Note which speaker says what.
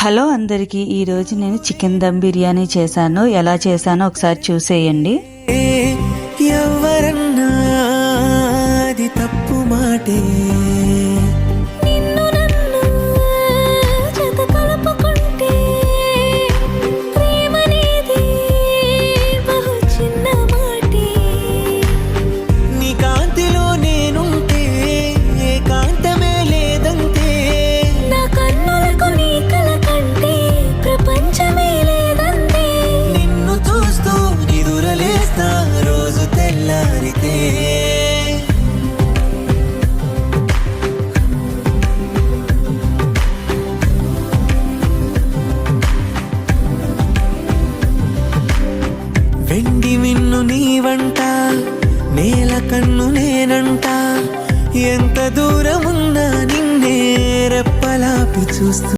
Speaker 1: Hello అందరికీ ఈరోజు నేను చికెన్ దమ్ బిర్యానీ చేశాను. ఎలా చేశానో ఒకసారి చూసేయండి.
Speaker 2: ఎవరన్నా అది తప్పు మాటే. తెల్లారితే వెండి విన్ను నీవంట నేల కన్ను నేనంట. ఎంత దూరమున్నా నిన్నే రెప్పలాపి చూస్తూ